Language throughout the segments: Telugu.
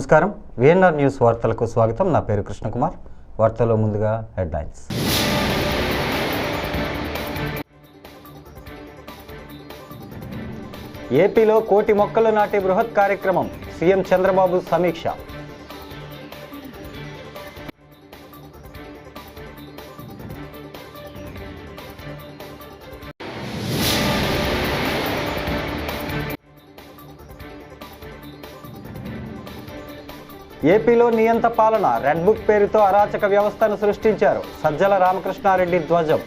నమస్కారం. విఎన్ఆర్ న్యూస్ వార్తలకు స్వాగతం. నా పేరు కృష్ణకుమార్. వార్తల్లో ముందుగా హెడ్లైన్స్. ఏపీలో కోటి మొక్కలు నాటే బృహత్ కార్యక్రమం. సీఎం చంద్రబాబు సమీక్ష. ఏపీలో నియంత పాలన రెడ్ బుక్ పేరుతో అరాచక వ్యవస్థను సృష్టించారు సజ్జల రామకృష్ణారెడ్డి ధ్వజం.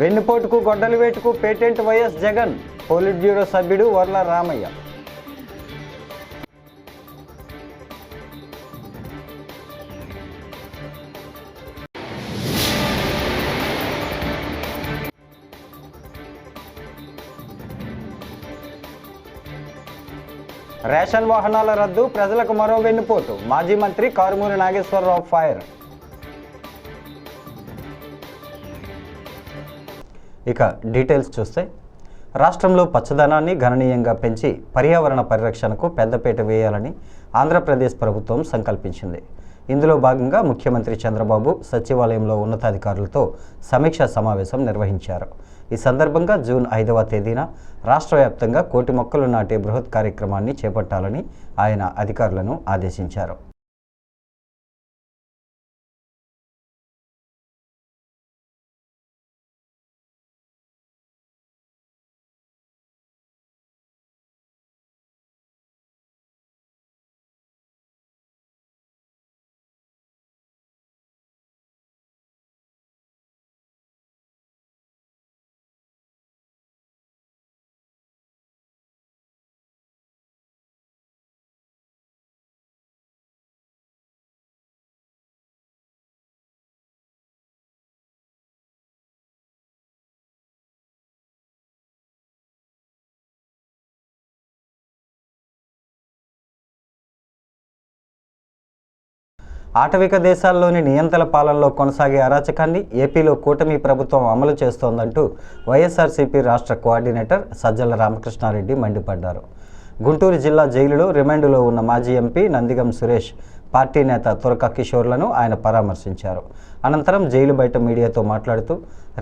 వెన్నుపోటుకు గొడ్డలి వేటుకు patent YS Jagan. Polit bureau సభ్యుడు వర్ల రామయ్య. రేషన్ వాహనాల రద్దు ప్రజలకు మరో వెన్నుపోటు. మాజీ మంత్రి కారుమూరి నాగేశ్వరరావు ఫైర్. ఇక డీటెయిల్స్ చూస్తే రాష్ట్రంలో పచ్చదనాన్ని గణనీయంగా పెంచి పర్యావరణ పరిరక్షణకు పెద్దపీట వేయాలని ఆంధ్రప్రదేశ్ ప్రభుత్వం సంకల్పించింది. ఇందులో భాగంగా ముఖ్యమంత్రి చంద్రబాబు సచివాలయంలో ఉన్నతాధికారులతో సమీక్షా సమావేశం నిర్వహించారు. ఈ సందర్భంగా జూన్ ఐదవ తేదీన రాష్ట్ర వ్యాప్తంగా కోటి మొక్కలు నాటే బృహత్ కార్యక్రమాన్ని చేపట్టాలని ఆయన అధికారులను ఆదేశించారు. ఆటవిక దేశాల్లోని నియంత్రణ పాలనలో కొనసాగే అరాచకాన్ని ఏపీలో కూటమి ప్రభుత్వం అమలు చేస్తోందంటూ వైఎస్ఆర్సీపీ రాష్ట్ర కోఆర్డినేటర్ సజ్జల రామకృష్ణారెడ్డి మండిపడ్డారు. గుంటూరు జిల్లా జైలులో రిమాండ్లో ఉన్న మాజీ ఎంపీ నందిగం సురేష్ పార్టీ నేత తురక కిషోర్లను ఆయన పరామర్శించారు. అనంతరం జైలు బయట మీడియాతో మాట్లాడుతూ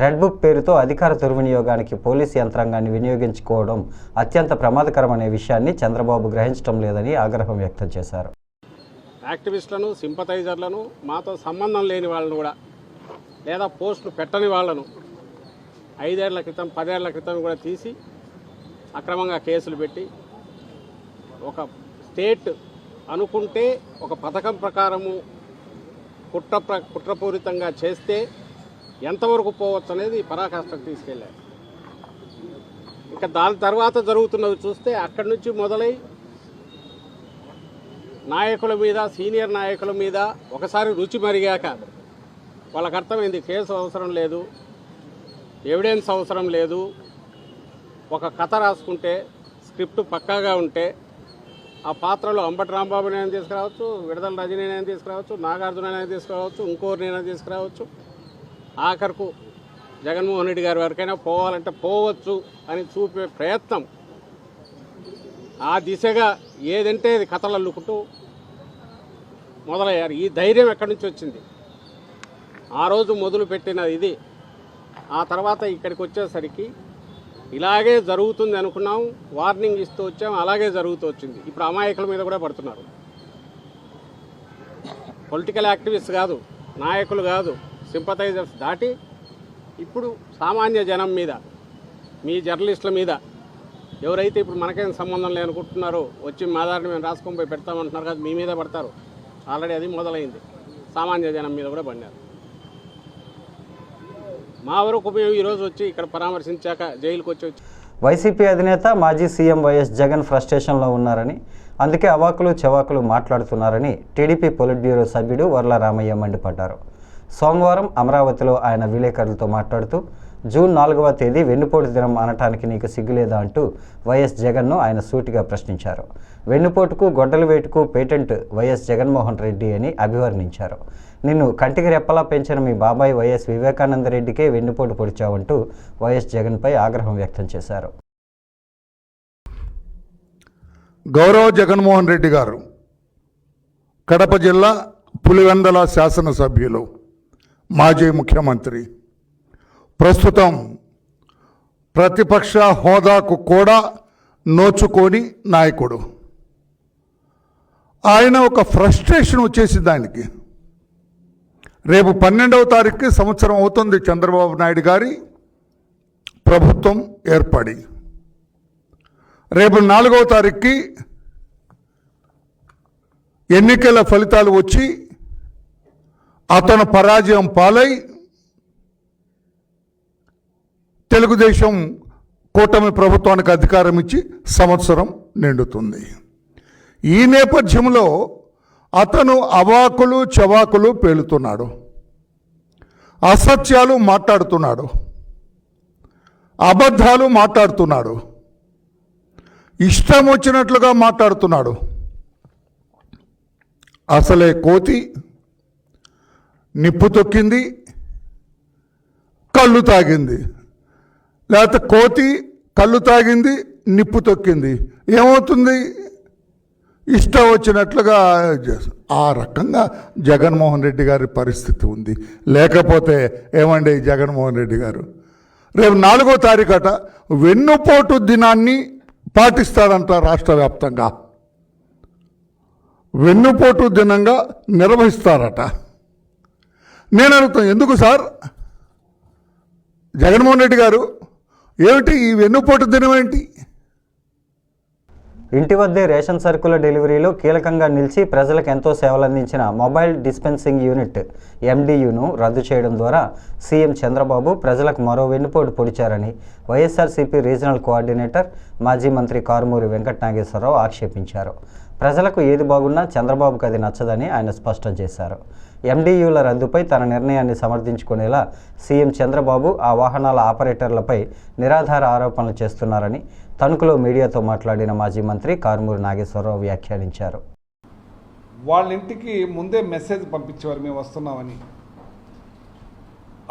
రెడ్ బుక్ పేరుతో అధికార దుర్వినియోగానికి పోలీస్ యంత్రాంగాన్ని వినియోగించుకోవడం అత్యంత ప్రమాదకరమనే విషయాన్ని చంద్రబాబు గ్రహించడం లేదని ఆగ్రహం వ్యక్తం చేశారు. యాక్టివిస్టులను సింపతైజర్లను మాతో సంబంధం లేని వాళ్ళను కూడా లేదా పోస్టులు పెట్టని వాళ్ళను ఐదేళ్ళ క్రితం పదేళ్ళ క్రితం కూడా తీసి అక్రమంగా కేసులు పెట్టి ఒక స్టేట్ అనుకుంటే ఒక పథకం ప్రకారము కుట్ర కుట్రపూరితంగా చేస్తే ఎంతవరకు పోవచ్చు అనేది పరాకాష్ఠకు తీసుకెళ్ళారు. ఇక దాని తర్వాత జరుగుతున్నది చూస్తే అక్కడి నుంచి మొదలై నాయకుల మీద సీనియర్ నాయకుల మీద ఒకసారి రుచి మరిగాక వాళ్ళకి అర్థమైంది కేసు అవసరం లేదు ఎవిడెన్స్ అవసరం లేదు. ఒక కథ రాసుకుంటే స్క్రిప్ట్ పక్కాగా ఉంటే ఆ పాత్రలో అంబటి రాంబాబునైనా తీసుకురావచ్చు విడదల రజనీనైనా తీసుకురావచ్చు నాగార్జునైనా తీసుకురావచ్చు ఇంకోరినైనా తీసుకురావచ్చు. ఆఖరుకు జగన్మోహన్ రెడ్డి గారి వరకైనా పోవాలంటే పోవచ్చు అని చూపే ప్రయత్నం ఆ దిశగా ఏదంటే అది కథలు అల్లుకుంటూ మొదలయ్యారు. ఈ ధైర్యం ఎక్కడి నుంచి వచ్చింది? ఆ రోజు మొదలుపెట్టిన ఇది. ఆ తర్వాత ఇక్కడికి వచ్చేసరికి ఇలాగే జరుగుతుంది అనుకున్నాం వార్నింగ్ ఇస్తూ వచ్చాం అలాగే జరుగుతూ వచ్చింది. ఇప్పుడు అమాయకుల మీద కూడా పడుతున్నారు. పొలిటికల్ యాక్టివిస్ట్ కాదు నాయకులు కాదు సింపథైజర్స్ దాటి ఇప్పుడు సామాన్య జనం మీద మీ జర్నలిస్టుల మీద ఎవరైతే ఇప్పుడు మనకేం సంబంధం లేనుకుంటున్నారో వచ్చి మా దారిని మేము రాసుకొని పోయి పెడతామంటున్నారు కదా మీ మీద పడతారు. ఆల్రెడీ అది మొదలైంది. సామాన్య జనం మీద కూడా పడినారు. మా వరకు మేము ఈరోజు వచ్చి ఇక్కడ పరామర్శించాక జైలుకి వచ్చి వచ్చి వైసీపీ అధినేత మాజీ సీఎం వైఎస్ జగన్ ఫ్రస్ట్రేషన్లో ఉన్నారని అందుకే అవాకులు చెవాకులు మాట్లాడుతున్నారని టీడీపీ పొలిట్ బ్యూరో సభ్యుడు వర్ల రామయ్య మండిపడ్డారు. సోమవారం అమరావతిలో ఆయన విలేకరులతో మాట్లాడుతూ జూన్ నాలుగవ తేదీ వెన్నుపోటు దినం అనటానికి నీకు సిగ్గులేదా అంటూ వైఎస్ జగన్ను ఆయన సూటిగా ప్రశ్నించారు. వెన్నుపోటుకు గొడ్డల వేటుకు పేటెంట్ వైఎస్ జగన్మోహన్ రెడ్డి అని అభివర్ణించారు. నిన్ను కంటికి రెప్పలా పెంచిన మీ బాబాయ్ వైఎస్ వివేకానంద రెడ్డికే వెన్నుపోటు పొడిచావంటూ వైఎస్ జగన్పై ఆగ్రహం వ్యక్తం చేశారు. గౌరవ జగన్మోహన్ రెడ్డి గారు కడప జిల్లా పులివెందల శాసనసభ్యులు మాజీ ముఖ్యమంత్రి ప్రస్తుతం ప్రతిపక్ష హోదాకు కూడా నోచుకోని నాయకుడు. ఆయన ఒక ఫ్రస్ట్రేషన్ వచ్చేసి దానికి. రేపు పన్నెండవ తారీఖుకి సంవత్సరం అవుతుంది చంద్రబాబు నాయుడు గారి ప్రభుత్వం ఏర్పడి. రేపు నాలుగవ తారీఖుకి ఎన్నికల ఫలితాలు వచ్చి అతను పరాజయం పాలై తెలుగుదేశం కూటమి ప్రభుత్వానికి అధికారం ఇచ్చి సంవత్సరం నిండుతుంది. ఈ నేపథ్యంలో అతను అవాకులు చవాకులు పేలుతున్నాడు. అసత్యాలు మాట్లాడుతున్నాడు. అబద్ధాలు మాట్లాడుతున్నాడు. ఇష్టం వచ్చినట్లుగా మాట్లాడుతున్నాడు. అసలే కోతి నిప్పు తొక్కింది కళ్ళు తాగింది. లేకపోతే కోతి కళ్ళు తాగింది నిప్పు తొక్కింది. ఏమవుతుంది? ఇష్టం వచ్చినట్లుగా ఆ రకంగా జగన్మోహన్ రెడ్డి గారి పరిస్థితి ఉంది. లేకపోతే ఏమండి జగన్మోహన్ రెడ్డి గారు? రేపు నాలుగో తారీఖట వెన్నుపోటు దినాన్ని పాటిస్తారంట రాష్ట్ర వ్యాప్తంగా. వెన్నుపోటు దినంగా నిర్వహిస్తారట. నేను అడుగుతాను ఎందుకు సార్? జగన్మోహన్ రెడ్డి గారు ఏమిటి ఈ వెన్నుపోటు దినం ఏంటి? ఇంటి వద్దే రేషన్ సరుకుల డెలివరీలో కీలకంగా నిలిచి ప్రజలకు ఎంతో సేవలందించిన మొబైల్ డిస్పెన్సింగ్ యూనిట్ ఎండియును రద్దు చేయడం ద్వారా సీఎం చంద్రబాబు ప్రజలకు మరో వెన్నుపోటు పొడిచారని వైఎస్ఆర్సీపీ రీజనల్ కోఆర్డినేటర్ మాజీ మంత్రి కారుమూరి వెంకట నాగేశ్వరరావు ఆక్షేపించారు. ప్రజలకు ఏది బాగున్నా చంద్రబాబుకు అది నచ్చదని ఆయన స్పష్టం చేశారు. ఎండియుల రద్దుపై తన నిర్ణయాన్ని సమర్థించుకునేలా సీఎం చంద్రబాబు ఆ వాహనాల ఆపరేటర్లపై నిరాధార ఆరోపణలు చేస్తున్నారని తణుకులో మీడియాతో మాట్లాడిన మాజీ మంత్రి కారుమూరి నాగేశ్వరరావు వ్యాఖ్యానించారు. వాళ్ళ ఇంటికి ముందే మెసేజ్ పంపించేవారు మేము వస్తున్నామని.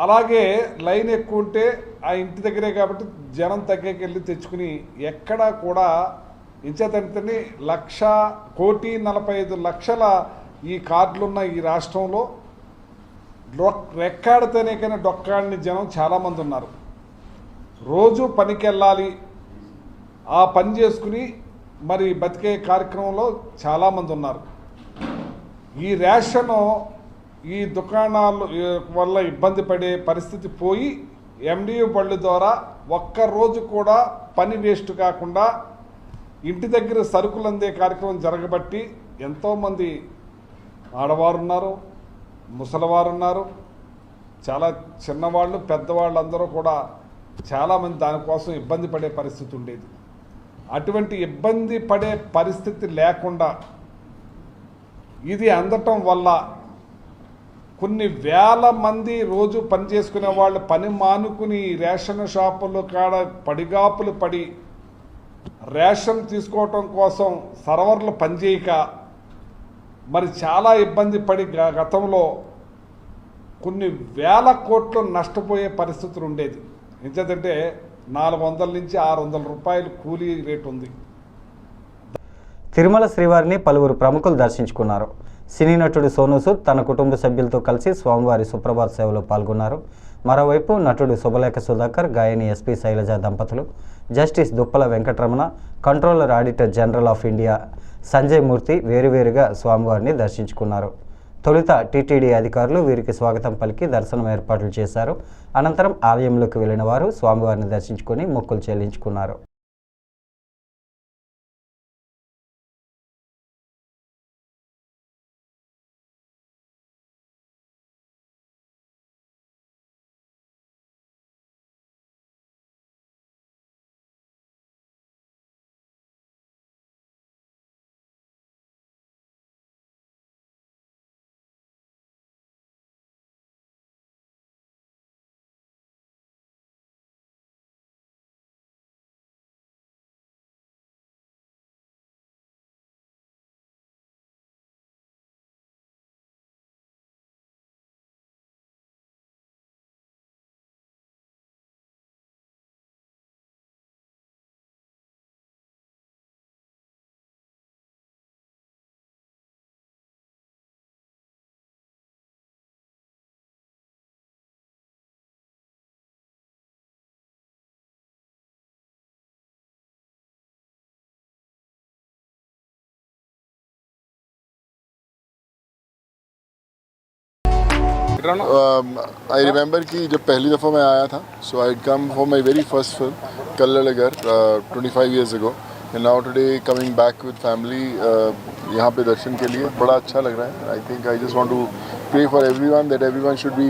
అలాగే లైన్ ఎక్కువ ఉంటే ఆ ఇంటి దగ్గరే కాబట్టి జనం తగ్గకి వెళ్ళి తెచ్చుకుని ఎక్కడా కూడా ఇంచేతంతని లక్ష కోటి నలభై ఐదు లక్షల ఈ కార్డులున్న ఈ రాష్ట్రంలో డొక్ రెక్కాడితేనే కానీ డొక్కాడిని జనం చాలామంది ఉన్నారు. రోజు పనికి వెళ్ళాలి ఆ పని చేసుకుని మరి బతికే కార్యక్రమంలో చాలామంది ఉన్నారు. ఈ రేషన్ ఈ దుకాణాలు వల్ల ఇబ్బంది పడే పరిస్థితి పోయి ఎండియు బళ్ళు ద్వారా ఒక్క రోజు కూడా పని వేస్ట్ కాకుండా ఇంటి దగ్గర సరుకులు అందే కార్యక్రమం జరగబట్టి ఎంతోమంది ఆడవారు ఉన్నారు ముసలివారు ఉన్నారు చాలా చిన్నవాళ్ళు పెద్దవాళ్ళు అందరూ కూడా చాలామంది దానికోసం ఇబ్బంది పడే పరిస్థితి ఉండేది. అటువంటి ఇబ్బంది పడే పరిస్థితి లేకుండా ఇది అందటం వల్ల కొన్ని వేల మంది రోజు పని చేసుకునే వాళ్ళు పని మానుకుని రేషన్ షాపులు కాడ పడిగాపులు పడి రేషన్ తీసుకోవటం కోసం సర్వర్లు పనిచేయక మరి చాలా ఇబ్బంది పడి గతంలో కొన్ని వేల కోట్లు నష్టపోయే పరిస్థితులు ఉండేది. ఎందుకంటే నాలుగు వందల నుంచి ఆరు వందల రూపాయలు కూలీ రేటు ఉంది. తిరుమల శ్రీవారిని పలువురు ప్రముఖులు దర్శించుకున్నారు. సినీ నటుడు సోను సూద్ తన కుటుంబ సభ్యులతో కలిసి స్వామివారి సుప్రభాత సేవలో పాల్గొన్నారు. మరోవైపు నటుడు శుభలేఖ సుధాకర్ గాయని ఎస్పీ శైలజ దంపతులు justice Duppala Venkataramana controller auditor general of India Sanjay Murthy వేరువేరుగా స్వామివారిని దర్శించుకున్నారు. తొలుత టీటీడీ అధికారులు వీరికి స్వాగతం పలికి దర్శనం ఏర్పాట్లు చేశారు. అనంతరం ఆలయంలోకి వెళ్ళిన వారు స్వామివారిని దర్శించుకొని మొక్కులు చెల్లించుకున్నారు. आई रिमेंबर um, कि जब पहली दफ़ा मैं आया था so I come for my very first film Kallazhagar twenty five years ago and now today coming back with family यहाँ पे दर्शन के लिए बड़ा अच्छा लग रहा है. I think I just want to pray for every one that everyone should be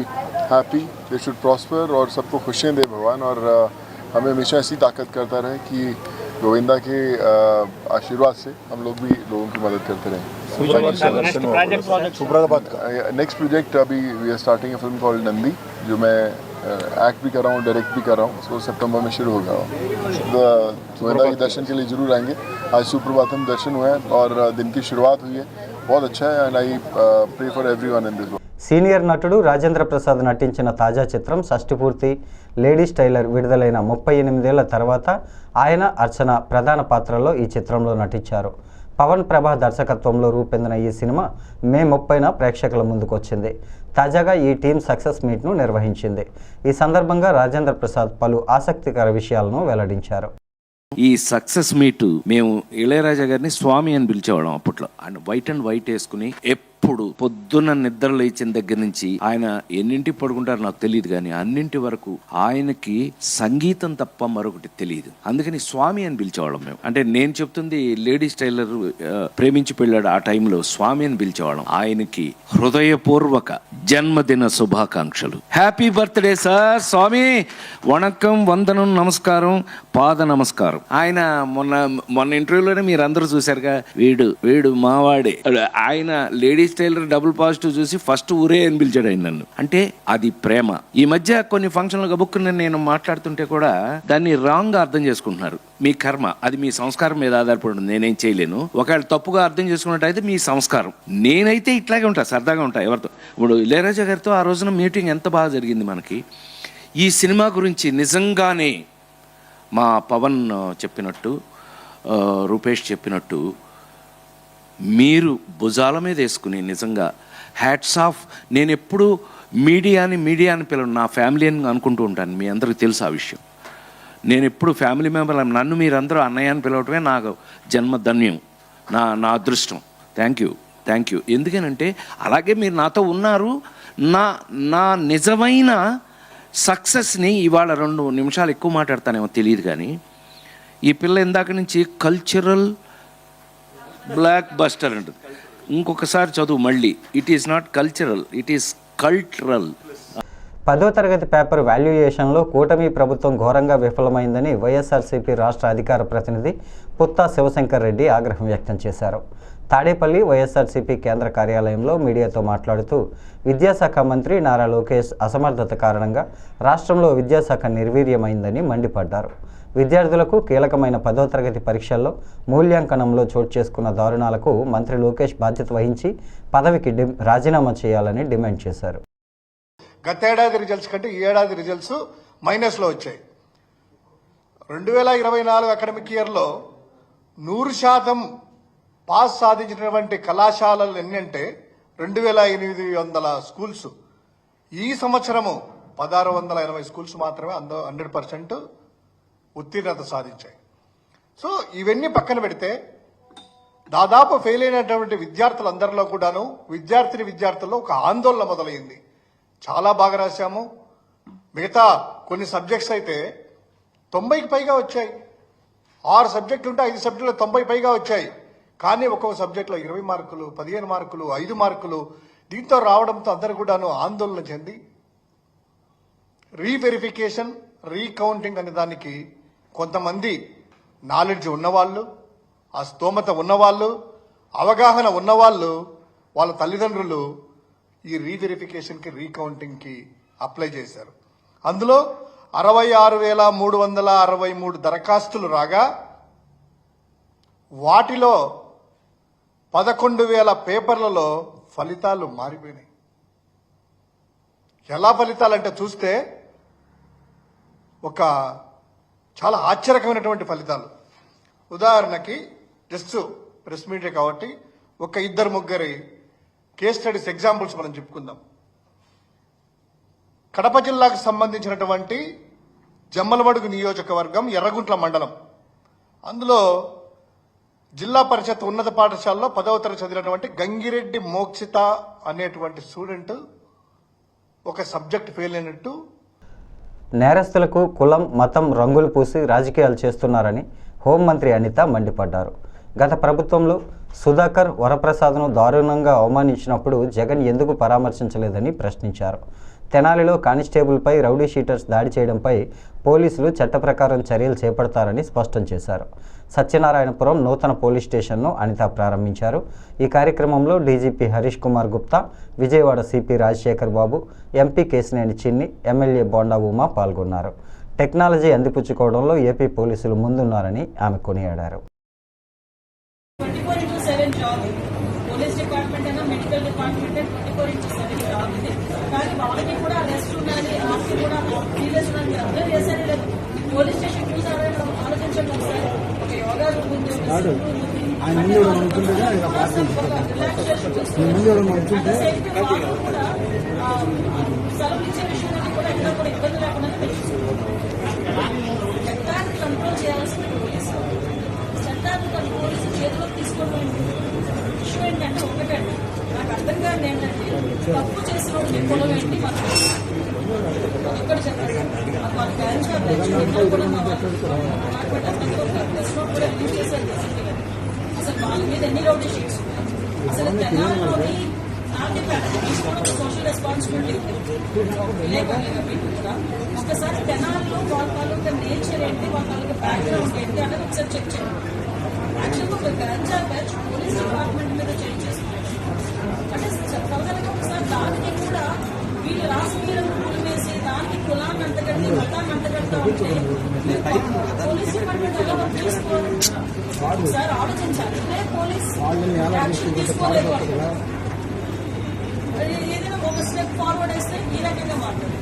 happy they should prosper और सबको खुशियाँ दे भगवान और uh, हमें हमेशा ऐसी ताकत करता रहे कि गोविंदा के आशीर्वाद से हम लोग भी लोगों की मदद करते रहें। नेक्स्ट प्रोजेक्ट अभी we are starting a film called Nandi जो मैं एक्ट भी कर रहा हूँ डायरेक्ट भी कर रहा हूँ सो सितंबर में शुरू होगा। गोविंदा के दर्शन के लिए ज़रूर आएँगे। आज सुप्रभातम दर्शन हुए हैं और दिन की शुरुआत हुई है। बहुत अच्छा है and I pray for every one in this senior నటుడు రాజేంద్ర ప్రసాద్ నటించిన తాజా చిత్రం షష్టిపూర్తి లేడీస్ టైలర్ విడుదలైన ముప్పై ఎనిమిదేళ్ళ తర్వాత ఆయన అర్చన ప్రధాన పాత్రలో ఈ చిత్రంలో నటించారు. పవన్ ప్రభా దర్శకత్వంలో రూపొందిన ఈ సినిమా మే ముప్పైన ప్రేక్షకుల ముందుకొచ్చింది. తాజాగా ఈ టీం సక్సెస్ మీట్ను నిర్వహించింది. ఈ సందర్భంగా రాజేంద్ర ప్రసాద్ పలు ఆసక్తికర విషయాలను వెల్లడించారు. ఈ సక్సెస్ మీట్ మేము ఇళయరాజా గారిని స్వామి అని పిలిచేవాళ్ళం అప్పట్లో. అండ్ వైట్ అండ్ వైట్ వేసుకుని ఎప్పుడు పొద్దున్న నిద్ర లేచిన దగ్గర నుంచి ఆయన ఎన్నింటి పడుకుంటారో నాకు తెలియదు కానీ అన్నింటి వరకు ఆయనకి సంగీతం తప్ప మరొకటి తెలియదు. అందుకని స్వామి అని పిలిచేవాళ్ళం మేము. అంటే నేను చెప్తుంది లేడీస్ టైలర్ ప్రేమించి పెళ్ళాడు ఆ టైంలో స్వామి అని పిలిచేవాళ్ళం. ఆయనకి హృదయపూర్వక జన్మదిన శుభాకాంక్షలు. హ్యాపీ బర్త్డే సార్ స్వామి వణకం వందనం నమస్కారం పాద నమస్కారం. ఆయన మొన్న మొన్న ఇంటర్వ్యూలోనే మీరు అందరూ చూశారుగా వీడు వీడు మావాడే. ఆయన లేడీస్ టైలర్ డబుల్ పాజిటివ్ చూసి ఫస్ట్ ఊరే అని పిలిచాడు ఆయన నన్ను. అంటే అది ప్రేమ. ఈ మధ్య కొన్ని ఫంక్షన్లు గబుక్కుని నేను మాట్లాడుతుంటే కూడా దాన్ని రాంగ్ అర్థం చేసుకుంటున్నారు. మీ కర్మ అది మీ సంస్కారం మీద ఆధారపడి ఉంది నేనేం చేయలేను. ఒకవేళ తప్పుగా అర్థం చేసుకున్నట్టయితే మీ సంస్కారం. నేనైతే ఇట్లాగే ఉంటా సరదాగా ఉంటా ఎవరితో. ఇప్పుడు ఇళయరాజా గారితో ఆ రోజున మీటింగ్ ఎంత బాగా జరిగింది మనకి. ఈ సినిమా గురించి నిజంగానే మా పవన్ చెప్పినట్టు రూపేష్ చెప్పినట్టు మీరు భుజాల మీద వేసుకుని నిజంగా హ్యాట్స్ ఆఫ్ నేను ఎప్పుడు మీడియాని మీడియా అని పిలవను నా ఫ్యామిలీ అని అనుకుంటూ ఉంటాను. మీ అందరికీ తెలుసు ఆ విషయం. నేను ఎప్పుడు ఫ్యామిలీ మెంబర్ నన్ను మీరందరూ అన్నయ్య అని పిలవటమే నాకు జన్మధన్యం నా నా అదృష్టం. థ్యాంక్ యూ థ్యాంక్ యూ ఎందుకనంటే అలాగే మీరు నాతో ఉన్నారు. నా నా నిజమైన సక్సెస్ని ఇవాళ రెండు నిమిషాలు ఎక్కువ మాట్లాడతానేమో తెలియదు కానీ ఈ పిల్ల ఇందాక నుంచి కల్చరల్ బ్లాక్ బస్టర్ అంటుంది. ఇంకొకసారి చదువు మళ్ళీ. It is not cultural it is cultural పదో తరగతి పేపర్ వాల్యుయేషన్లో కూటమి ప్రభుత్వం ఘోరంగా విఫలమైందని వైఎస్ఆర్సీపీ రాష్ట్ర అధికార ప్రతినిధి పుత్తా శివశంకర్ రెడ్డి ఆగ్రహం వ్యక్తం చేశారు. తాడేపల్లి వైఎస్ఆర్సీపీ కేంద్ర కార్యాలయంలో మీడియాతో మాట్లాడుతూ విద్యాశాఖ మంత్రి నారా లోకేష్ అసమర్థత కారణంగా రాష్ట్రంలో విద్యాశాఖ నిర్వీర్యమైందని మండిపడ్డారు. విద్యార్థులకు కీలకమైన పదో తరగతి పరీక్షల్లో మూల్యాంకనంలో చోటు చేసుకున్న దారుణాలకు మంత్రి లోకేష్ బాధ్యత వహించి పదవికి డి రాజీనామా చేయాలని డిమాండ్ చేశారు. గతేడాది రిజల్ట్స్ కంటే ఈ ఏడాది రిజల్ట్స్ మైనస్లో వచ్చాయి. రెండు వేల ఇరవై నాలుగు అకాడమిక్ ఇయర్లో నూరు శాతం పాస్ సాధించినటువంటి కళాశాలలు ఎన్ని అంటే రెండు వేల ఎనిమిది వందల స్కూల్స్. ఈ సంవత్సరము పదహారు వందల ఎనభై స్కూల్స్ మాత్రమే అంద హండ్రెడ్ పర్సెంట్ ఉత్తీర్ణత సాధించాయి. సో ఇవన్నీ పక్కన పెడితే దాదాపు ఫెయిల్ అయినటువంటి విద్యార్థులందరిలో కూడాను విద్యార్థిని విద్యార్థుల్లో ఒక ఆందోళన మొదలైంది. చాలా బాగా రాశాము. మిగతా కొన్ని సబ్జెక్ట్స్ అయితే తొంభైకి పైగా వచ్చాయి. ఆరు సబ్జెక్టులు ఉంటే ఐదు సబ్జెక్టులు తొంభై పైగా వచ్చాయి. కానీ ఒక్కొక్క సబ్జెక్టులో ఇరవై మార్కులు పదిహేను మార్కులు ఐదు మార్కులు. దీంతో రావడంతో అందరు కూడాను ఆందోళన చెంది. రీవెరిఫికేషన్ రీకౌంటింగ్ అనే దానికి కొంతమంది నాలెడ్జ్ ఉన్నవాళ్ళు ఆ స్తోమత ఉన్నవాళ్ళు అవగాహన ఉన్నవాళ్ళు వాళ్ళ తల్లిదండ్రులు ఈ రీవెరిఫికేషన్కి రీకౌంటింగ్కి అప్లై చేశారు. అందులో అరవై ఆరు వేల మూడు వందల అరవై మూడు దరఖాస్తులు రాగా వాటిలో పదకొండు వేల పేపర్లలో ఫలితాలు మారిపోయినాయి. ఎలా ఫలితాలంటే చూస్తే ఒక చాలా ఆశ్చర్యకరమైనటువంటి ఫలితాలు. ఉదాహరణకి జస్ట్ ప్రెస్ మీడియా కాబట్టి ఒక ఇద్దరు ముగ్గురి కేస్ స్టడీస్ ఎగ్జాంపుల్స్ మనం చెప్పుకుందాం. కడప జిల్లాకు సంబంధించినటువంటి జమ్మలమడుగు నియోజకవర్గం ఎర్రగుంట్ల మండలం. అందులో జిల్లా పరిషత్ ఉన్నత పాఠశాలలో పదవ తరగతి చదివినటువంటి గంగిరెడ్డి మోక్షిత అనేటువంటి స్టూడెంట్ ఒక సబ్జెక్ట్ ఫెయిల్ అయినట్టు నేరస్తులకు కులం మతం రంగులు పూసి రాజకీయాలు చేస్తున్నారని హోంమంత్రి అనిత మండిపడ్డారు. గత ప్రభుత్వంలో సుధాకర్ వరప్రసాద్ను దారుణంగా అవమానించినప్పుడు జగన్ ఎందుకు పరామర్శించలేదని ప్రశ్నించారు. తెనాలిలో కానిస్టేబుల్పై రౌడీ షీటర్స్ దాడి చేయడంపై పోలీసులు చట్ట ప్రకారం చర్యలు చేపడతారని స్పష్టం చేశారు. సత్యనారాయణపురం నూతన పోలీస్ స్టేషన్ను అనిత ప్రారంభించారు. ఈ కార్యక్రమంలో DGP Harish Kumar Gupta Vijayawada CP Rajasekhar Babu MP Kesineni Chinni MLA Bonda Uma పాల్గొన్నారు. టెక్నాలజీ అందిపుచ్చుకోవడంలో ఏపీ పోలీసులు ముందున్నారని ఆమె కొనియాడారు twenty four into seven job ఇది పోలీస్ డిపార్ట్మెంట్ అయినా medical department twenty four into seven job ఇది కానీ వాళ్ళకి కూడా రెస్ట్ ఉండాలి ఆఫ్కి కూడా సీరియస్ ఉండాలి అర్థం చేశారు లేదు పోలీస్ స్టేషన్ చూసారా ఆలోచించండి ఒకసారి ఒక యోగా రూమ్ ఉంది ఒక సిట్టింగ్ రూమ్ ఉంది. అంటే వాళ్ళు ఒక relaxation చూసుకుని, at the same time వాళ్ళు కూడా, ఆ, సెలవులు ఇచ్చే విషయంలో కూడా ఎక్కడ కూడా ఇబ్బంది లేకుండా చట్టాన్ని కంట్రోల్ చేయాల్సిన పోలీసు చట్టాన్ని కాదు. ఆయన ముందు తీసుకోవడం ఇష్యూ ఏంటంటే పార్టీ నేను ముందు కాదు ఏంటంటే తప్పు చేసిన వాడికి కులం ఏంటి ఇక్కడ చెప్పండి. మాకు వాళ్ళ బ్యాంక్ కూడా కూడా చేశారు అసలు వాళ్ళ మీద ఎన్ని రౌడీ షీట్స్ అసలు తెలంగాణలోని నాటి తీసుకోవడం సోషల్ రెస్పాన్సిబిలిటీ ఒకసారి తెనాల్లో వాళ్ళ తాలూకా నేచర్ ఏంటి వాళ్ళ తాలూకా బ్యాక్గ్రౌండ్ ఏంటి అనేది ఒకసారి చెక్ చేయండి యాక్చువల్గా ఒక ganja batch police department sir ఆలోచించాలి ఇదే పోలీస్ తీసుకోలేదు ఏదైనా ఒక స్టెప్ ఫార్వర్డ్ వేస్తే ఈ రకంగా మాట్లాడు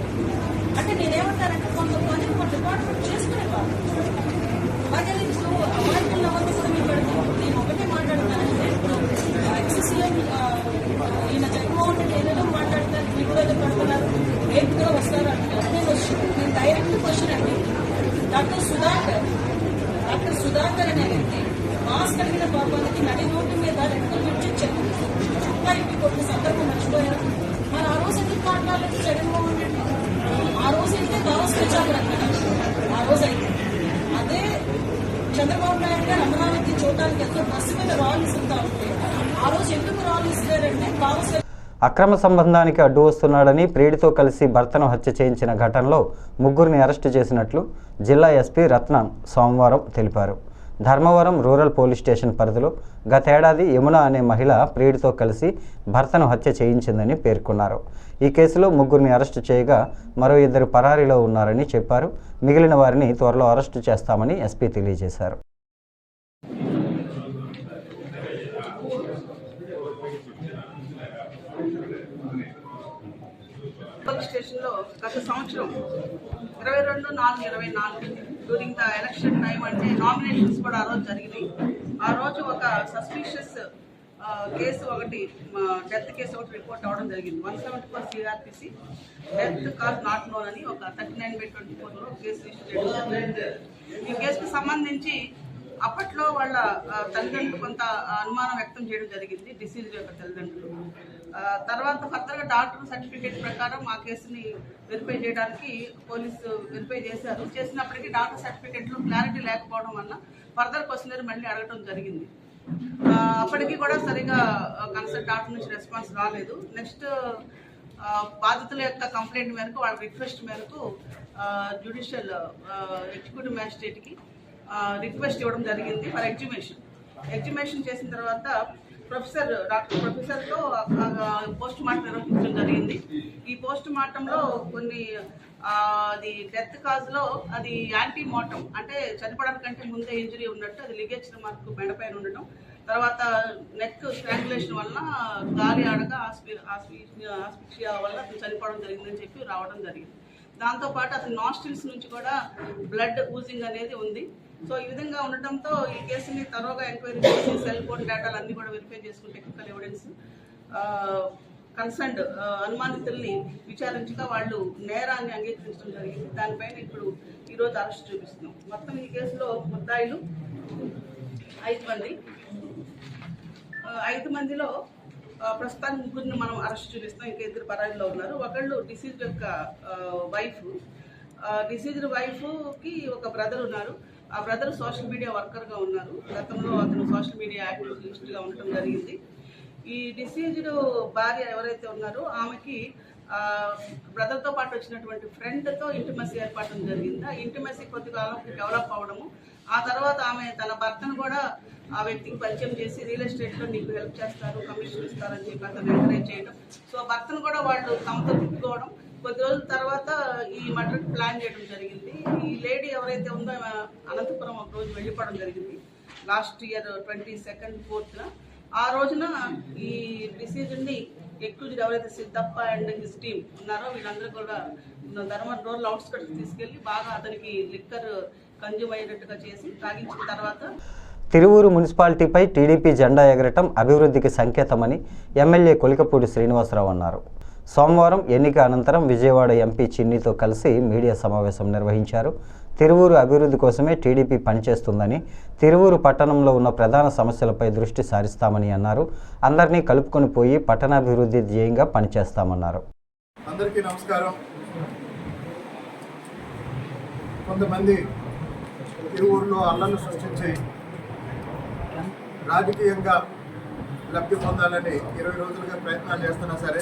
అంటే నేనేమంటానంటే కొంతమంది ఒక డిపార్ట్మెంట్ చేసుకునేవాళ్ళు అలాగే ఇప్పుడు అమాయకులు అవన్నీ కూడా మీరు పెడతాం నేను ఒకటే మాట్లాడతానంటే ఇప్పుడు ఈయన జగన్మోహన్ రెడ్డి ఏదైనా మాట్లాడతారు మీరు కూడా ఏదో పెడుతున్నారు రేపు కూడా వస్తారు నేను నేను డైరెక్ట్ క్వశ్చన్ అండి. డాక్టర్ సుధాకర్ డాక్టర్ సుధాకర్ అనే వ్యక్తి మాస్క్ కలిగిన పాపానికి నడి రోడ్డు మీద రెండు విద్యుత్ చెప్పు చుట్టా ఇంటి కొట్టిన సందర్భం మర్చిపోయారు? మరి ఆ రోజు ఎందుకు మాట్లాడలేదు జగన్మోహన్ రెడ్డి? ఆ రోజు అయితే దావస్ ప్రచారం ఆ రోజు అయితే. అదే చంద్రబాబు నాయుడు గారు అమరావతి చూడటానికి ఎంతో బస్సు మీద రాళ్ళు ఇస్తుంటా ఉంటే ఆ రోజు ఎందుకు రాళ్ళు ఇస్తారంటే బావస అక్రమ సంబంధానికి అడ్డు వస్తున్నాడని ప్రియుడితో కలిసి భర్తను హత్య చేయించిన ఘటనలో ముగ్గురిని అరెస్టు చేసినట్లు జిల్లా ఎస్పీ రత్నం సోమవారం తెలిపారు. ధర్మవరం రూరల్ పోలీస్ స్టేషన్ పరిధిలో గతేడాది యమున అనే మహిళ ప్రియుడితో కలిసి భర్తను హత్య చేయించిందని పేర్కొన్నారు. ఈ కేసులో ముగ్గురిని అరెస్టు చేయగా మరో ఇద్దరు పరారీలో ఉన్నారని చెప్పారు. మిగిలిన వారిని త్వరలో అరెస్టు చేస్తామని ఎస్పీ తెలియజేశారు. పోలీస్ స్టేషన్లో గత సంవత్సరం ఇరవై రెండు నాలుగు ఇరవై నాలుగు డ్యూరింగ్ ద ఎలక్షన్ టైం అంటే నామినేషన్స్ కూడా ఆ రోజు జరిగినాయి. ఆ రోజు ఒక సస్పీషియస్ కేసు ఒకటి డెత్ కేసు ఒకటి రిపోర్ట్ అవ్వడం జరిగింది. One seventy four CrPC death cause not known అని ఒక థర్టీ నైన్ బై ట్వంటీ ఫోర్లో కేసు ఇష్యూ చేయడం జరిగింది. ఈ కేసుకు సంబంధించి అప్పట్లో వాళ్ళ తల్లిదండ్రులు కొంత అనుమానం వ్యక్తం చేయడం జరిగింది. డిసీజ్ యొక్క తల్లిదండ్రులు. తర్వాత ఫర్దర్గా డాక్టర్ సర్టిఫికేట్ ప్రకారం మా కేసుని వెరిఫై చేయడానికి పోలీసు వెరిఫై చేశారు. చేసినప్పటికీ డాక్టర్ సర్టిఫికేట్లో క్లారిటీ లేకపోవడం వల్ల ఫర్దర్ క్వశ్చనర్ మళ్ళీ అడగడం జరిగింది. అప్పటికి కూడా సరిగా కన్సల్ట్ డాక్టర్ నుంచి రెస్పాన్స్ రాలేదు. నెక్స్ట్ బాధితుల యొక్క కంప్లైంట్ మేరకు వాళ్ళ రిక్వెస్ట్ మేరకు జ్యుడిషియల్ ఎగ్జిక్యూటివ్ మ్యాజిస్ట్రేట్కి రిక్వెస్ట్ ఇవ్వడం జరిగింది ఫర్ ఎగ్జిమేషన్. ఎగ్జిమేషన్ చేసిన తర్వాత ప్రొఫెసర్ డాక్టర్ ప్రొఫెసర్తో పోస్ట్ మార్టం నిర్వహించడం జరిగింది. ఈ పోస్ట్ మార్టంలో కొన్ని అది డెత్ కాజ్లో అది యాంటీ మార్టం అంటే చనిపోవడానికంటే ముందే ఇంజరీ ఉన్నట్టు అది లిగేజ్ మార్కు మెడపైన ఉండటం తర్వాత నెక్ స్ట్రాంగులేషన్ వల్ల గాలి ఆడక ఆస్పి ఆస్పిక్షియా వల్ల అతను చనిపోవడం జరిగిందని చెప్పి రావడం జరిగింది. దాంతోపాటు అతని నాస్టిల్స్ నుంచి కూడా బ్లడ్ ఊజింగ్ అనేది ఉంది. సో ఈ విధంగా ఉండటంతో ఈ కేసుని తరోగా ఎంక్వైరీ చేసి సెల్ ఫోన్ డేటాలు అన్ని కూడా వెరిఫై చేసుకుని టెక్నికల్ ఎవిడెన్స్ కన్సర్న్డ్ అనుమానితుల్ని విచారించగా వాళ్ళు నేరాన్ని అంగీకరించడం జరిగింది. దానిపైన ఇప్పుడు ఈరోజు అరెస్ట్ చూపిస్తున్నాం. మొత్తం ఈ కేసులో ముద్దాయిలు ఐదు మంది. ఐదు మందిలో ప్రస్తుతానికి ముగ్గురిని మనం అరెస్ట్ చూపిస్తాం ఇంకా ఇద్దరు పరాయిలో ఉన్నారు. ఒకళ్ళు డిసీజ్ యొక్క వైఫ్ డిసీజ్డ్ వైఫ్కి ఒక బ్రదర్ ఉన్నారు. ఆ బ్రదర్ సోషల్ మీడియా వర్కర్గా ఉన్నారు. గతంలో అతను సోషల్ మీడియా యాక్టివిస్ట్గా ఉండటం జరిగింది. ఈ డిసీజ్డ్ భార్య ఎవరైతే ఉన్నారో ఆమెకి బ్రదర్తో పాటు వచ్చినటువంటి ఫ్రెండ్తో ఇంటిమసీ ఏర్పడడం జరిగింది. ఆ ఇంటిమసీ కొద్ది కాలం డెవలప్ అవ్వడము ఆ తర్వాత ఆమె తన భర్తను కూడా ఆ వ్యక్తికి పరిచయం చేసి రియల్ ఎస్టేట్లో నీకు హెల్ప్ చేస్తారు కమిషన్ ఇస్తారని చెప్పి అతను ఎంకరేజ్ చేయడం సో భర్తను కూడా వాళ్ళు తమతో తిప్పుకోవడం. కొద్ది రోజుల తర్వాత ఈ మర్డర్ ప్లాన్ చేయడం జరిగింది. ఈ లేడీ ఎవరైతే ఉందో అనంతపురం ఒక రోజు వెళ్ళిపోవడం జరిగింది. లాస్ట్ ఇయర్ ట్వంటీ సెకండ్ ఫోర్త్న ఆ రోజున ఈ డిసీజన్ని ఎక్కువ ఎవరైతే సిద్ధప్ప అండ్ హిస్ టీమ్ ఉన్నారో వీళ్ళందరూ కూడా ధర్మ రోడ్ అవుట్స్కట్స్ తీసుకెళ్ళి బాగా అతనికి లిక్కర్ కన్జ్యూమ్ అయ్యేటట్టుగా చేసి తాగించిన తర్వాత తిరువూరు మున్సిపాలిటీపై టీడీపీ జెండా ఎగరటం అభివృద్ధికి సంకేతమని ఎమ్మెల్యే కొలికపూడి శ్రీనివాసరావు అన్నారు. సోమవారం ఎన్నిక అనంతరం విజయవాడ ఎంపీ చిన్నితో కలిసి మీడియా సమావేశం నిర్వహించారు. తిరువూరు అభివృద్ధి కోసమే టీడీపీ పనిచేస్తుందని తిరువూరు పట్టణంలో ఉన్న ప్రధాన సమస్యలపై దృష్టి సారిస్తామని అన్నారు. అందరినీ కలుపుకొని పోయి పట్టణాభివృద్ధి ధ్యేయంగా పనిచేస్తామన్నారు. అందరికీ నమస్కారం. కొంతమంది తిరువూరులో అల్లలు సృష్టించి రాజకీయంగా లబ్ధి పొందాలని ఇరవై రోజులుగా ప్రయత్నాలు చేస్తున్నా సరే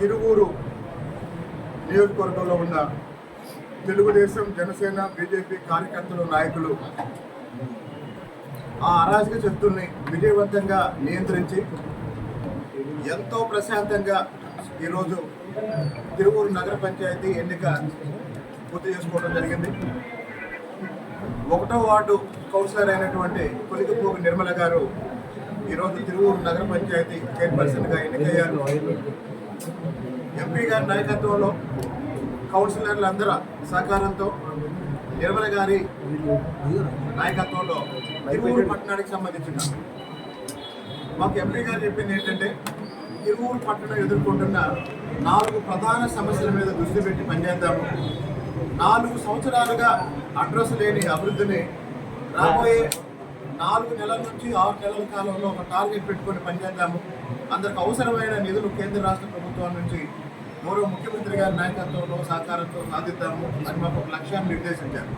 తిరువూరు నియోజకవర్గంలో ఉన్న తెలుగుదేశం జనసేన బీజేపీ కార్యకర్తలు నాయకులు ఆ అరాజక శక్తుల్ని విజయవంతంగా నియంత్రించి ఎంతో ప్రశాంతంగా ఈరోజు తిరువూరు నగర పంచాయతీ ఎన్నిక పూర్తి చేసుకోవడం జరిగింది. ఒకటో వార్డు కౌన్సిలర్ అయినటువంటి కొలిగిపోగు నిర్మల గారు ఈరోజు తిరువూరు నగర పంచాయతీ చైర్పర్సన్గా ఎన్నికయ్యారు. ఎంపీ గారి నాయకత్వంలో కౌన్సిలర్లు అందరూ సహకారంతో నిర్మల గారి నాయకత్వంలో ఇరువురు పట్టణానికి సంబంధించిన మాకు ఎంపీ గారు చెప్పింది ఏంటంటే ఇరువురు పట్టణం ఎదుర్కొంటున్న నాలుగు ప్రధాన సమస్యల మీద దృష్టి పెట్టి పనిచేద్దాము. నాలుగు సంవత్సరాలుగా అడ్రస్ లేని అభివృద్ధిని రాబోయే నాలుగు నెలల నుంచి ఆరు నెలల కాలంలో ఒక టార్గెట్ పెట్టుకొని పనిచేద్దాము. అందరికి అవసరమైన నిధులు కేంద్ర రాష్ట్ర ప్రభుత్వం నుంచి గౌరవ ముఖ్యమంత్రి గారి నాయకత్వంలో సహకారంతో సాధిద్దాము అని మాకు ఒక లక్ష్యాన్ని నిర్దేశించారు.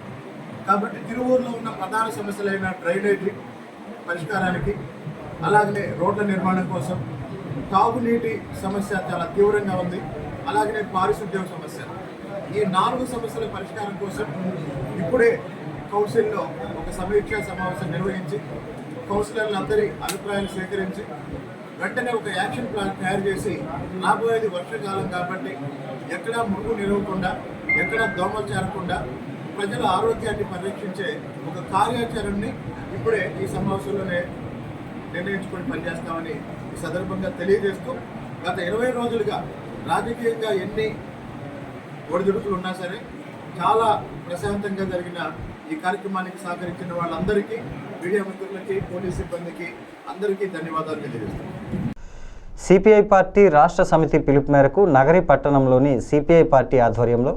కాబట్టి తిరువూరులో ఉన్న ప్రధాన సమస్యలైన డ్రైనేజీ పరిష్కారానికి అలాగనే రోడ్ల నిర్మాణం కోసం తాగునీటి సమస్య చాలా తీవ్రంగా ఉంది. అలాగనే పారిశుద్ధ్యం సమస్య. ఈ నాలుగు సమస్యల పరిష్కారం కోసం ఇప్పుడే కౌన్సిల్లో ఒక సమీక్షా సమావేశం నిర్వహించి కౌన్సిలర్లందరి అభిప్రాయాలు సేకరించి వెంటనే ఒక యాక్షన్ ప్లాన్ తయారు చేసి రాబోయేది వర్షాకాలం కాబట్టి ఎక్కడా మురుగు నిలవకుండా ఎక్కడా దోమలు చేరకుండా ప్రజల ఆరోగ్యాన్ని పరిరక్షించే ఒక కార్యాచరణని ఇప్పుడే ఈ సమావేశంలోనే నిర్ణయించుకొని పనిచేస్తామని ఈ సందర్భంగా తెలియజేస్తూ గత ఇరవై రోజులుగా రాజకీయంగా ఎన్ని ఒడిదుడుకులు ఉన్నా సరే చాలా ప్రశాంతంగా జరిగిన ఈ కార్యక్రమానికి సహకరించిన వాళ్ళందరికీ మీడియా మిత్రులకి పోలీస్ సిబ్బందికి అందరికీ ధన్యవాదాలు తెలియజేస్తున్నాను సిపిఐ పార్టీ రాష్ట్ర సమితి పిలుపు మేరకు నగరి పట్టణంలోని సిపిఐ పార్టీ ఆధ్వర్యంలో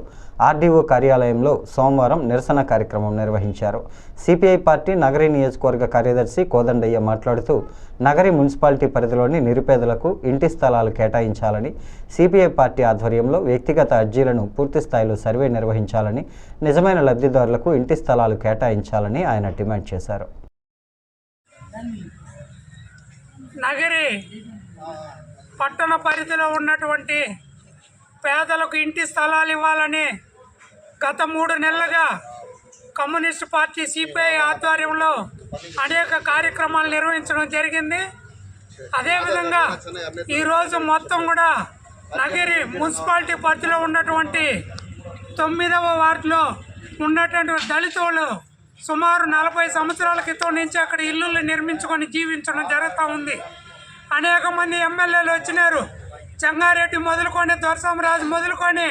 ఆర్డీఓ కార్యాలయంలో సోమవారం నిరసన కార్యక్రమం నిర్వహించారు. సిపిఐ పార్టీ నగరి నియోజకవర్గ కార్యదర్శి కోదండయ్య మాట్లాడుతూ నగరి మున్సిపాలిటీ పరిధిలోని నిరుపేదలకు ఇంటి స్థలాలు కేటాయించాలని సిపిఐ పార్టీ ఆధ్వర్యంలో వ్యక్తిగత అర్జీలను పూర్తి స్థాయిలో సర్వే నిర్వహించాలని నిజమైన లబ్ధిదారులకు ఇంటి స్థలాలు కేటాయించాలని ఆయన డిమాండ్ చేశారు. నగరి పట్టణ పరిధిలో ఉన్నటువంటి పేదలకు ఇంటి స్థలాలు ఇవ్వాలని గత మూడు నెలలుగా కమ్యూనిస్ట్ పార్టీ సిపిఐ ఆధ్వర్యంలో అనేక కార్యక్రమాలు నిర్వహించడం జరిగింది. అదేవిధంగా ఈరోజు మొత్తం కూడా నగరి మున్సిపాలిటీ పరిధిలో ఉన్నటువంటి తొమ్మిదవ వార్డులో ఉన్నటువంటి దళితులు సుమారు నలభై సంవత్సరాల క్రితం నుంచి అక్కడ ఇల్లులు నిర్మించుకొని జీవించడం జరుగుతూ ఉంది. అనేక మంది ఎమ్మెల్యేలు వచ్చినారు. చెంగారెడ్డి మొదలుకొని దొరసామరాజు మొదలుకొని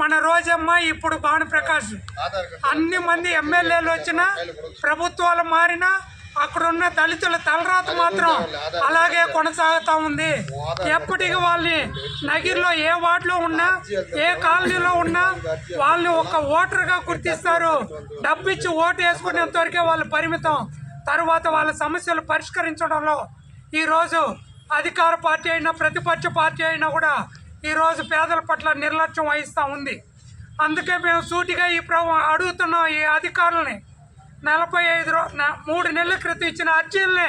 మన రోజమ్మ ఇప్పుడు భానుప్రకాష్. అన్ని మంది ఎమ్మెల్యేలు వచ్చినా ప్రభుత్వాలు మారినా అక్కడున్న దళితుల తలరాత మాత్రం అలాగే కొనసాగుతూ ఉంది. ఎప్పటికీ వాళ్ళని నగిరిలో ఏ వార్డులో ఉన్నా ఏ కాలనీలో ఉన్నా వాళ్ళని ఒక ఓటర్గా గుర్తిస్తారు. డబ్బిచ్చి ఓటు వేసుకునేంత వరకే వాళ్ళు పరిమితం. తర్వాత వాళ్ళ సమస్యలు పరిష్కరించడంలో ఈరోజు అధికార పార్టీ అయినా ప్రతిపక్ష పార్టీ అయినా కూడా ఈరోజు పేదల పట్ల నిర్లక్ష్యం వహిస్తూ ఉంది. అందుకే మేము సూటిగా ఈ ప్రభు అడుగుతున్నాం ఈ అధికారులని. నలభై ఐదు రో న- మూడు నెలల క్రితం ఇచ్చిన అర్జీల్ని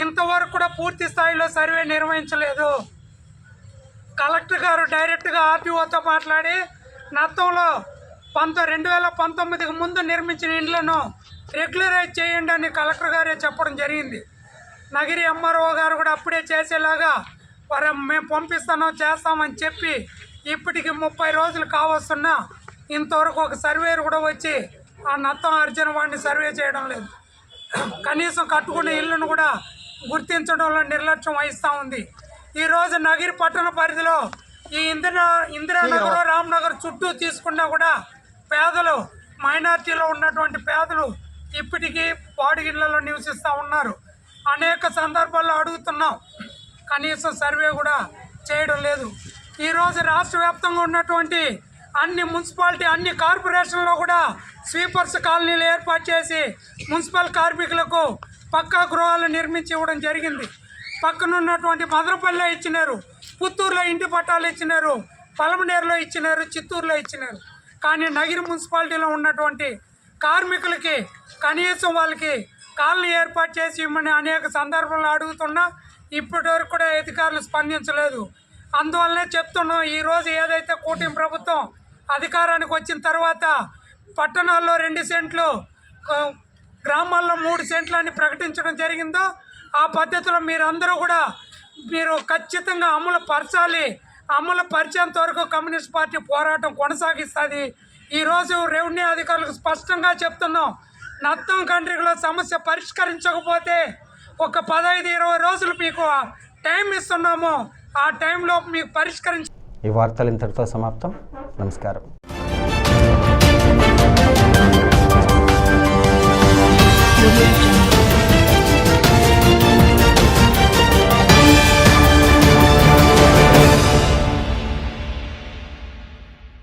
ఇంతవరకు కూడా పూర్తి స్థాయిలో సర్వే నిర్వహించలేదు. కలెక్టర్ గారు డైరెక్ట్గా ఆర్టీఓతో మాట్లాడి నత్తంలో పంత రెండు వేల పంతొమ్మిదికి ముందు నిర్మించిన ఇండ్లను రెగ్యులరైజ్ చేయండి అని కలెక్టర్ గారే చెప్పడం జరిగింది. నగిరి ఎంఆర్ఓ గారు కూడా అప్పుడే చేసేలాగా వారు మేము పంపిస్తాను చేస్తామని చెప్పి ఇప్పటికి ముప్పై రోజులు కావస్తున్నా ఇంతవరకు ఒక సర్వేర్ కూడా వచ్చి ఆ నత్తం అర్జున వాడిని సర్వే చేయడం లేదు. కనీసం కట్టుకున్న ఇల్లును కూడా గుర్తించడంలో నిర్లక్ష్యం వహిస్తూ ఉంది. ఈరోజు నగిరి పట్టణ పరిధిలో ఈ ఇందిరా ఇందిరానగర్ రామ్నగర్ చుట్టూ తీసుకున్నా కూడా పేదలు మైనార్టీలో ఉన్నటువంటి పేదలు ఇప్పటికీ పాడిగిళ్ళలో నివసిస్తూ ఉన్నారు. అనేక సందర్భాల్లో అడుగుతున్నాం. కనీసం సర్వే కూడా చేయడం లేదు. ఈరోజు రాష్ట్ర వ్యాప్తంగా ఉన్నటువంటి అన్ని మున్సిపాలిటీ అన్ని కార్పొరేషన్లో కూడా స్వీపర్స్ కాలనీలు ఏర్పాటు చేసి మున్సిపల్ కార్మికులకు పక్కా గృహాలు నిర్మించి ఇవ్వడం జరిగింది. పక్కనున్నటువంటి మదనపల్లిలో ఇచ్చినారు పుత్తూరులో ఇంటి పట్టాలు ఇచ్చినారు పలమనేరులో ఇచ్చినారు చిత్తూరులో ఇచ్చినారు. కానీ నగిరి మున్సిపాలిటీలో ఉన్నటువంటి కార్మికులకి కనీసం వాళ్ళకి కాలనీ ఏర్పాటు చేసి ఇవ్వమని అనేక సందర్భాలు అడుగుతున్నా ఇప్పటి వరకు కూడా అధికారులు స్పందించలేదు. అందువల్లనే చెప్తున్నాం ఈరోజు ఏదైతే కూటమి ప్రభుత్వం అధికారానికి వచ్చిన తర్వాత పట్టణాల్లో రెండు సెంట్లు గ్రామాల్లో మూడు సెంట్లు అని ప్రకటించడం జరిగిందో ఆ పద్ధతిలో మీరందరూ కూడా మీరు ఖచ్చితంగా అమలు పరచాలి. అమలు పరిచేంత వరకు కమ్యూనిస్ట్ పార్టీ పోరాటం కొనసాగిస్తుంది. ఈరోజు రెవెన్యూ అధికారులకు స్పష్టంగా చెప్తున్నాం. నత్తం కంట్రీలో సమస్య పరిష్కరించకపోతే ఒక పదహైదు ఇరవై రోజులు మీకు టైం ఇస్తున్నాము. ఆ టైంలో మీకు పరిష్కరించ ఈ వార్తలు ఇంతటితో సమాప్తం. నమస్కారం.